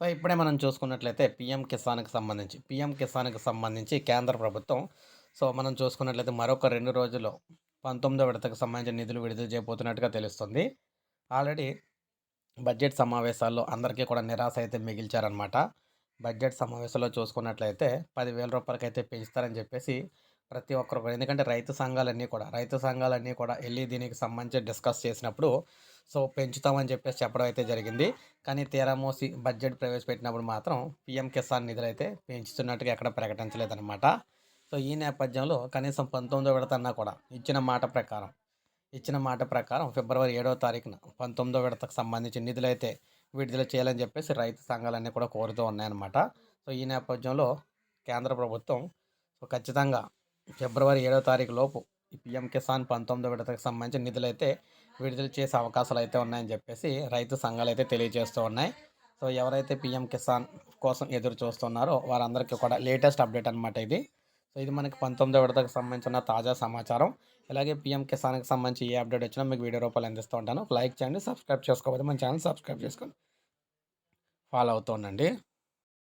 So ఇప్పుడే మనం చూసుకున్నట్లయితే పీఎం కిసాన్కి సంబంధించి పిఎం కిసాన్కి సంబంధించి కేంద్ర ప్రభుత్వం సో మనం చూసుకున్నట్లయితే మరొక రెండు రోజుల్లో పంతొమ్మిదో విడతకు సంబంధించిన నిధులు విడుదల చేయబోతున్నట్టుగా తెలుస్తుంది. ఆల్రెడీ బడ్జెట్ సమావేశాల్లో అందరికీ కూడా నిరాశ అయితే మిగిల్చారనమాట బడ్జెట్ సమావేశంలో చూసుకున్నట్లయితే పదివేల రూపాయలకి అయితే పెంచుతారని చెప్పేసి ప్రతి ఒక్కరు కూడా ఎందుకంటే రైతు సంఘాలన్నీ కూడా రైతు సంఘాలన్నీ కూడా వెళ్ళి దీనికి సంబంధించి డిస్కస్ చేసినప్పుడు సో పెంచుతామని చెప్పేసి చెప్పడం అయితే జరిగింది. కానీ తీరామోసి బడ్జెట్ ప్రవేశపెట్టినప్పుడు మాత్రం పిఎం కిసాన్ నిధులు అయితే పెంచుతున్నట్టుగా ఎక్కడ ప్రకటించలేదన్నమాట. సో ఈ నేపథ్యంలో కనీసం పంతొమ్మిదో విడతన్నా కూడా ఇచ్చిన మాట ప్రకారం ఇచ్చిన మాట ప్రకారం ఫిబ్రవరి ఏడవ తారీఖున పంతొమ్మిదో విడతకు సంబంధించిన నిధులు అయితే విడుదల చేయాలని చెప్పేసి రైతు సంఘాలన్నీ కూడా కోరుతూ ఉన్నాయన్నమాట. సో ఈ నేపథ్యంలో కేంద్ర ప్రభుత్వం సో ఖచ్చితంగా ఫిబ్రవరి ఏడవ తారీఖు లోపు ఈ పిఎం కిసాన్ పంతొమ్మిదో విడతకు సంబంధించిన నిధులు అయితే విడుదల చేసే అవకాశాలు అయితే ఉన్నాయని చెప్పేసి రైతు సంఘాలు అయితే తెలియజేస్తూ ఉన్నాయి. సో ఎవరైతే పిఎం కిసాన్ కోసం ఎదురు చూస్తున్నారో వారందరికీ కూడా లేటెస్ట్ అప్డేట్ అనమాట ఇది. సో ఇది మనకి పంతొమ్మిదో విడతకు సంబంధించిన తాజా సమాచారం. ఇలాగే పిఎం కిసాన్కి సంబంధించి ఏ అప్డేట్ వచ్చినా మీకు వీడియో రూపాయలు అందిస్తూ ఉంటాను. లైక్ చేయండి సబ్స్క్రైబ్ చేసుకోకపోతే మన ఛానల్ సబ్స్క్రైబ్ చేసుకొని ఫాలో అవుతూ ఉండండి.